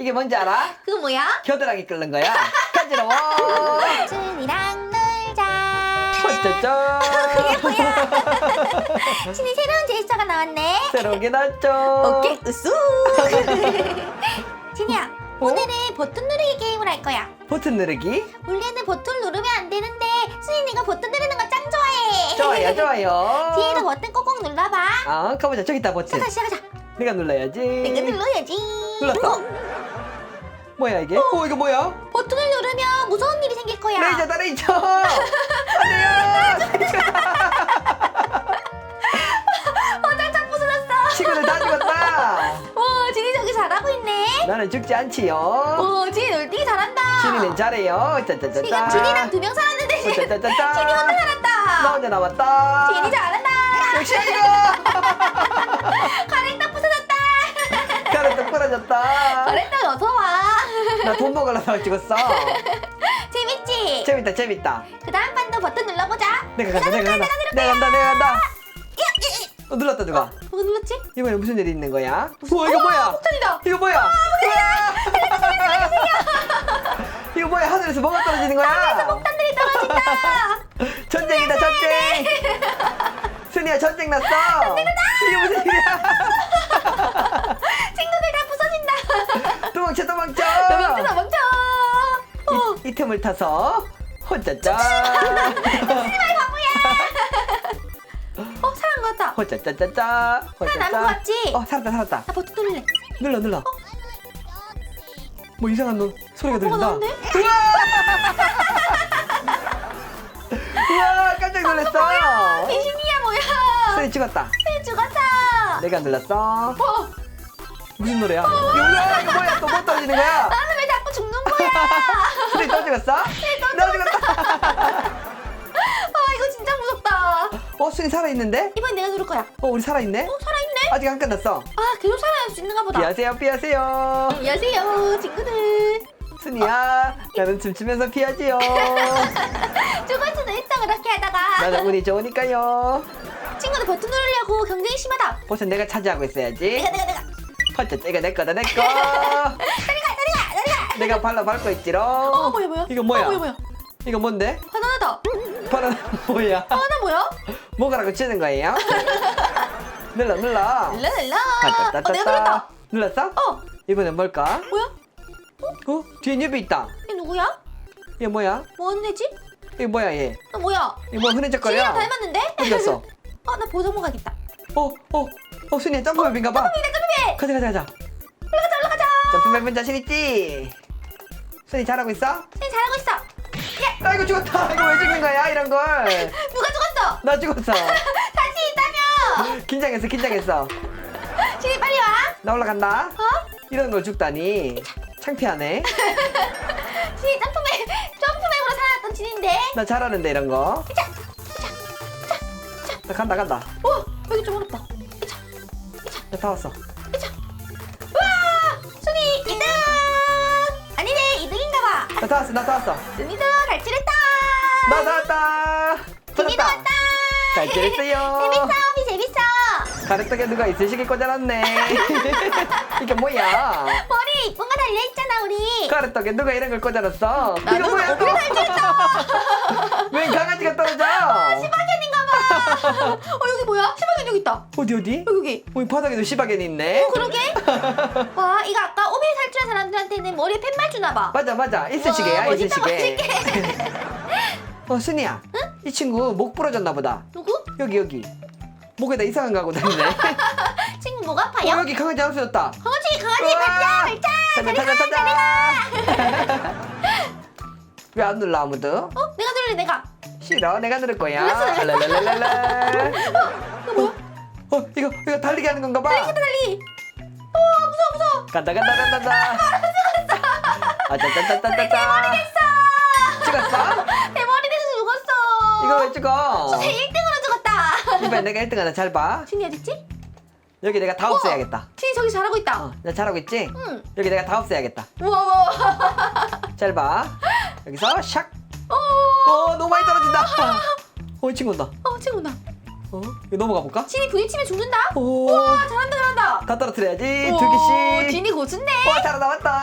이게 뭔지 알아? 그거 뭐야? 겨드랑이 끓는 거야. 간지러워. 춘이랑 놀자. 짜잔. 춘이 새로운 제스처가 나왔네. 새로운 게 나왔죠. 오케이, 으쑤. 진이야, 어? 오늘은 버튼 누르기 게임을 할 거야. 버튼 누르기. 원래는 버튼 누르면 안 되는데 수인이가 버튼 누르는 거 짱 좋아해. 좋아요, 좋아요. 뒤에도 버튼 꼭꼭 눌러봐. 아, 가보자. 저기 있다, 버튼. 시작하자, 시작하자. 내가 눌러야지. 내가 눌러야지. 눌렀어. 어, 뭐야, 이게? 어, 이거 뭐야? 버튼을 누르면 무서운 일이 생길 거야. 레이저다, 레이저. 안 돼요. 어, 짱짱 부서졌어. 친구들 다 죽었다. 와, 진이 저기 잘하고 있네. 나는 죽지 않지요. 어, 진이 놀뛰기 잘한다. 진이는 잘해요. 짜짜짜짜. 진이가 진이랑 두 명 살았는데 진이 짜짜짜짜. 혼자 나 살았다. 혼자 남았다. 진이 잘한다. 역시. 가랭 딱 부서졌다. 가래 또 부러졌다. 와. 나 돈 먹으려다가 죽었어. 재밌지? 재밌다, 재밌다. 그 다음 판도 버튼 눌러보자. 내가 간다, 내가 간다. 내가 간다, 내가 간다. 어, 눌렀다, 누가. 뭐가 눌렀지? 이번에 무슨 일이 있는 거야? 우와, 이거 뭐야? 폭탄이다. 이거 뭐야? 우와! 이거 뭐야? 하늘에서 뭐가 떨어지는 거야? 폭탄들이 떨어진다. 전쟁이다, 전쟁! 순이야, 전쟁 났어! 이게 무슨 일이야? 틈을 타서 혼짜짜! 어 살아난 것 같다. 혼짜짜짜짜! 살아남은 것 같지? 어, 살았다, 살았다. 나 버튼 누를래. 눌러, 눌러. 뭐 이상한 놈 소리가 뭐가 들린다. 나오는데? 우와, 깜짝 놀랐어! 귀신이야 뭐야? 소리 찍었다. 네 죽었어. 내가 눌렀어. 어, 무슨 노래야? 이거 뭐야? 이거 뭐야? 또 뭐 떨어지는 거야? 나는 왜? 찍었어? 나 찍었다. 아 이거 진짜 무섭다. 어, 순이 살아있는데? 이번엔 내가 누를 거야. 어, 우리 살아있네? 어 살아있네? 아직 안 끝났어. 아 계속 살아날 수 있는가 보다. 피하세요, 피하세요. 안녕하세요 친구들. 순이야, 나는 춤추면서 피하지요. 죽을 수도 있어 그렇게 하다가. 나는 운이 좋으니까요. 친구들 버튼 누르려고 경쟁이 심하다. 보선 내가 차지하고 있어야지. 내가 내가 내가. 퍼짜 이거 내 거다, 내 거. 내가 발라 밟고 있지롱. 어 뭐야 뭐야? 이거 뭐야? 어, 뭐야 뭐야? 이거 뭔데? 바나나다. 바나나 뭐야? 바나나 뭐야? 뭐가라고 치는 거예요? 눌러, 눌러. 눌러 눌러. 아, 어 내가 눌렀다. 눌렀어? 어 이번엔 뭘까? 뭐야? 어? 뒤에 옆에 있다. 얘 누구야? 얘 뭐야? 뭐 하는 애지? 이게 뭐야 얘? 너 뭐야? 이거 뭐 흐느적거려? 지희랑 닮았는데? 어디 갔어? 어, 나 보정 가겠다. 어? 어? 어 순이야 점프맵인가 봐. 점프맵이다, 점프맵! 가자 가자 가자. 올라가자, 올라가자! 점프맵은 자신 있지? 순이 잘하고 있어? 네, 잘하고 있어. 야, 아이고 죽었다. 이거 왜 죽는 거야 이런 걸? 누가 죽었어? 나 죽었어. 다시 있다며! 긴장했어 긴장했어. 지희 빨리 와! 나 올라간다. 어? 이런 걸 죽다니. 창피하네. 지희 점프맵, 점프맵으로 살아났던 진인데? 나 잘하는데 이런 거. 나 간다 간다. 어, 여기 좀 어렵다. 이차, 나다 왔어. 나다 왔어 나다 왔어. 순이도 갈출했다! 나다 왔다. 갈질했어요. 재밌어, 비 재밌어! 가래떡에 누가 있으시게 꽂아놨네. 이게 뭐야? 머리에 이쁜 거 달려있잖아, 우리. 가래떡에 누가 이런 걸 꽂아놨어? 이거 나도 뭐야 또? 어떻게 탈출했다! 웬 강아지가 떨어져? 어 여기 뭐야? 시바견 여기 있다. 어디 어디? 여기 여기. 어, 이 바닥에도 시바견이 있네. 어 그러게. 와 이거 아까 오비에 탈출한 사람들한테는 머리에 팻말 주나 봐. 맞아 맞아 와, 멋있다, 있으시게. 어 순이야. 이 친구 목 부러졌나 보다. 누구? 여기 여기. 목에다 이상한 거 하고 다니네. 어 친구 목 아파요? 여기 강아지 없어졌다. 강아지 강아지 발자 발자. 타자 타자 타자. 왜 안 눌러 아무도? 어 내가 누를래 내가. 싫어 내가 누를 거야. 랄랄랄랄라. 이거 뭐야? 어 이거 이거 달리기 하는 건가 봐. 달리 달리. 어 무서워 무서워. 간다 간다 간다 간다. 아짜짜짜짜짜. 찍었어? 대머리 돼서 죽었어. 이거 왜 찍어? 제 1등으로 죽었다. 이번에 내가 1등 하나 잘 봐. 진이 어딨지? 여기 내가 다 없애야겠다. 진이 저기 잘하고 있다. 어, 나 잘하고 있지? 응. 여기 내가 다 없애야겠다. 우와 우와. 잘 봐. 여기서 샥. 어. 어 너무 많이 떨어진다. 어, 이 친구 온다. 어 친구 나. 어, 이거 넘어가 볼까? 진이 부딪히면 죽는다. 오, 우와 잘한다 잘한다. 다 떨어뜨려야지. 오, 두 개씩. 진이 고수네. 와, 잘하다 왔다.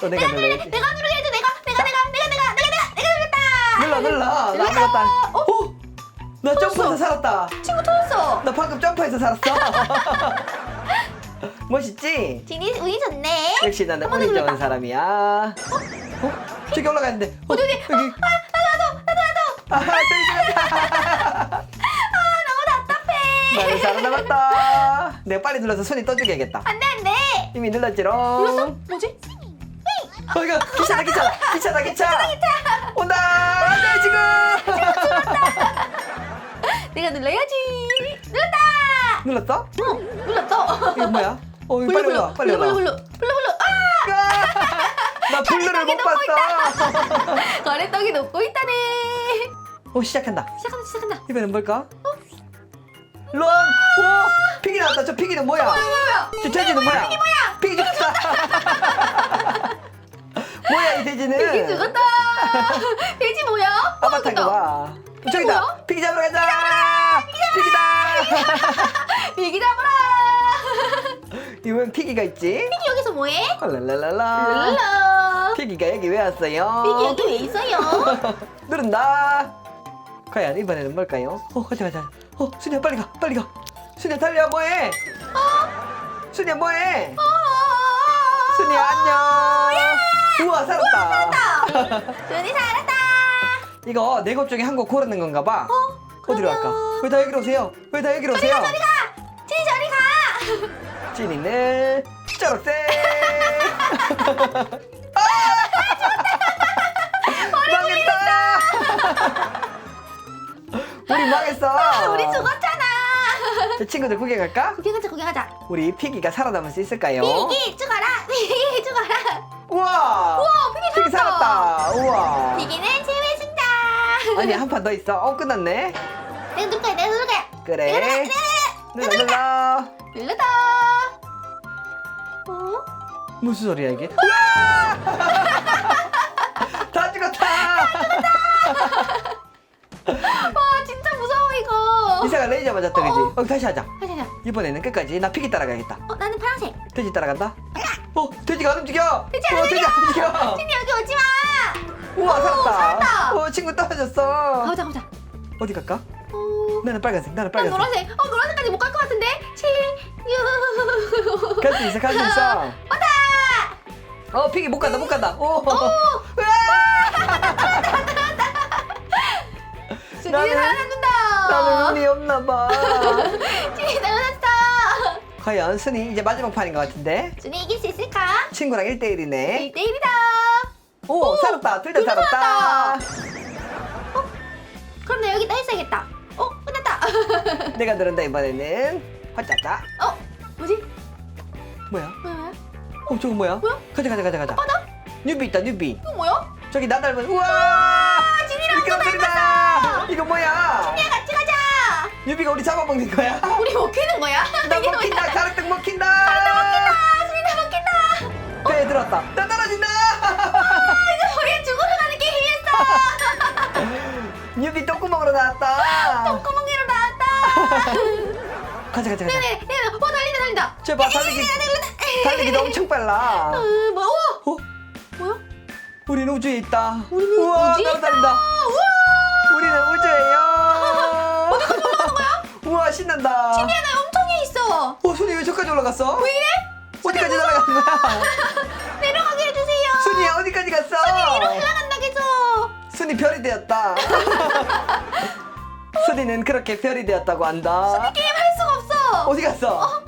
또 내가 누르 눌러야지. 내가 누르게 해줘 내가 내가 내가 내가 내가 내가 내가 내가 눌렀다 눌러 눌러. 나 눌렀다. 눌렀다. 어? 오! 나 점프해서 살았다. 친구 터졌어 나 방금 점프해서 살았어. 멋있지? 지니 운이 좋네 역시 나는 운이 좋은. 사람이야. 어? 저기 올라가는데. 어, 어디, 어디? 여기. 나도 나도 나도 아, 저기 죽었다. 아 너무 답답해 나는 살아남았다. 내가 빨리 눌러서 손이 떠주게야겠다. 안 돼 안 돼 이미 눌렀지롱. 눌렀어? 뭐지? 어, 이거 기차다, 기차. 기차다, 기차. 온다. 안 돼 지금. 내가 눌러야지 눌렀다 눌렀어? 응 눌렀어 이거 뭐야? 어, 이거 빨리 올라, 빨리 올라. 불러 불러 불러 아 나 블루를 못 봤어. 거래떡이 녹고 있다네 오 시작한다. 시작한다 시작한다 이번엔 뭘까? 런! 오! 픽이 나왔다. 저 픽이는 뭐야? 뭐야 저 돼지는 뭐야? 픽이 뭐야? 픽이 죽었다. 뭐야 이 돼지는? 돼지 죽었다 돼지 뭐야? 어, 아바타가 죽었다. 봐. 저기다. 뭐야? 픽이 잡으러 가자. 픽이다. 돼지 잡아라 이번 픽이가 있지? 피기 여기서 뭐해? 랄랄랄라. 픽이가 여기 왜 왔어요? 피기 여기 왜 있어요? 누른다. 과연 이번에는 뭘까요? 어 가자 가자. 어 순이야 빨리 가 빨리 가. 순이야 달려 뭐해? 어? 순이야 뭐해? 순이야 안녕. 우와 살았다. 눈이 살았다 이거 네 곳 중에 한 곳 고르는 건가 봐. 어? 어디로 갈까? 왜 다 여기로 오세요? 왜 다 여기로 오세요? 저리 가 저리 가 찐이는 초록색. 망했다. 우리 망했어. 우리 죽었잖아 저 친구들 구경할까? 구경하자 구경하자 우리 피기가 살아남을 수 있을까요? 피기 죽어라 피기 죽어라 우와. 우와 피기 피기 살았다 살았다. 우와. 피기는 제외준다 아니 한 판 더 있어. 어 끝났네. 내가 누를 거야 내가 누를 거야 그래. 눌러 눌러. 눌러다 어? 무슨 소리야 이게? 우와! 다 죽었다. 와 진짜 무서워 이거 이사가 레이저 맞았다 그지? 어 다시 하자. 하자 하자 이번에는 끝까지 나 피기 따라가야겠다. 어 나는 파란색 돼지 따라간다. 어 돼지가 안 움직여. 돼지 안 어, 돼지 안 움직여. 진이 여기 오지 마 우와 오, 살았다. 살았다. 어 친구 떨어졌어. 가보자 가보자 어디 갈까? 어, 나는 빨간색. 나는 난 빨간색. 노란색 어 노란색까지 못 갈 것 같은데 7 6갈수 있어 갈 수 있어. 어 피기 못 간다 못 간다. 오. 진이 나는- 살아난다 나는 운이 없나 봐. 진이 살아났어 과연 순이 이제 마지막 판인 것 같은데 준이 이길 수 있을까? 친구랑 1대1이네. 1대1이다 오, 살았다. 둘 다 둘다 살았다. 그럼 나 여기다 했어야겠다 어? 끝났다 내가 누른다 이번에는. 화짜짜. 어? 뭐지? 뭐야 뭐야? 어 저거 뭐야? 뭐야? 가자 가자 가자 가자. 바다? 뉴비 있다 뉴비. 이거 뭐야? 저기 나 닮은 우와. 진이랑 또. 닮았어 이거 뭐야? 야 같이 가자 뉴비가 우리 잡아먹는 거야? 우리 먹히는 거야? 나 이게 먹힌다. 뭐야? 가락등 먹힌다. 아, 준이 먹힌다 배에 들었다. 나 떨어진다. 이거 뭐야 죽으러 가는 게임이었어 뉴비 똥구멍으로 나왔다. 똥구멍이로 나왔다 가자 가자 가자. 네네 어 달린다 달린다 제발 달리기 달 리기도 엄청 빨라. 어 뭐야 우와 어? 뭐야? 우리는 우주에 있다. 우리는 우와, 우주에 날아다닌다. 우와 우리는 우주예요. 어디까지 올라가는 거야? 우와 신난다. 진이야 나 엄청 해 있어 어 순이 왜 저까지 올라갔어? 왜 이래? 어디까지 날아가는 거야? 내려가게 해주세요 순이야 어디까지 갔어? 위로 올라간다 계속 순이 별이 되었다. 순이는 그렇게 별이 되었다고 한다. 게임 할 수가 없어 어디 갔어? 어?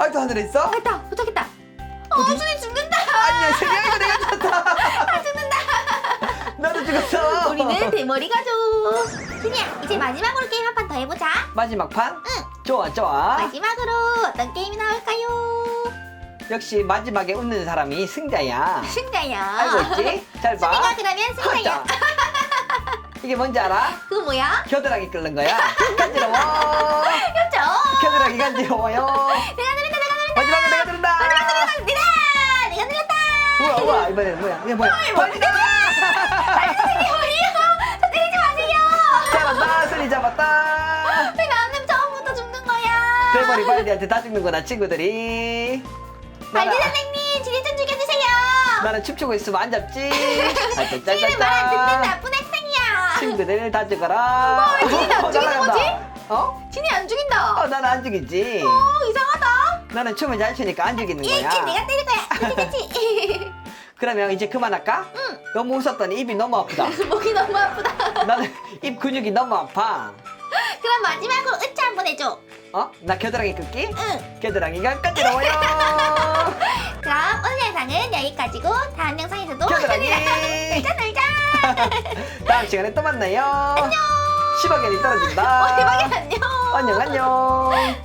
아직도 하늘에 있어? 아, 됐다 도착했다 어 어디? 준이 죽는다 아니야 순이야 이거 내가 죽었다. 다 죽는다 나도 죽었어. 우리는 대머리 가족 준이야 이제 마지막으로 게임 한 판 더 해보자 마지막 판? 응 좋아 좋아. 마지막으로 어떤 게임이 나올까요? 역시 마지막에 웃는 사람이 승자야. 승자야 알고 있지? 잘 봐. 준이가 그러면 승자야 하자. 이게 뭔지 알아? 그거 뭐야? 겨드랑이 끓는 거야. 간지러워. 그렇죠 겨드랑이 간지러워요. 내가 내가 내가 누른다 우와 우와 이번에는 뭐야? 이게 뭐야? 벌리다. 이게 뭐예요? 저 때리지 마세요 잡았다. 순이 잡았다. 왜 나는 처음부터 죽는 거야 대머리 발디한테 다 죽는구나 친구들이. 발디 나라- 선생님 진이 좀 죽여주세요 나는 춤추고 있으면 안 잡지. 지는 말안 듣는. 나쁜 학생이야. 친구들 다 죽어라. 어, 진이 안 어, 죽이는 날아간다. 거지? 어? 진이 안 죽인다. 어, 나는 안 죽이지. 어, 이상하다. 나는 춤을 잘 추니까 안 죽이는 일진 거야. 내가 때릴 거야. 그치, 그치. 그러면 이제 그만할까? 응. 너무 웃었더니 입이 너무 아프다. 목이 너무 아프다. 나는 입 근육이 너무 아파. 그럼 마지막으로 으차 한번 해줘. 어? 나 겨드랑이 긋기? 응. 겨드랑이가 간지러워요. 그럼 오늘 영상은 여기까지고 다음 영상에서도 겨드랑이. 놀자 놀자. 다음 시간에 또 만나요. 안녕. 10억엔이 떨어진다. 어, 대박이 안녕. 안녕 안녕.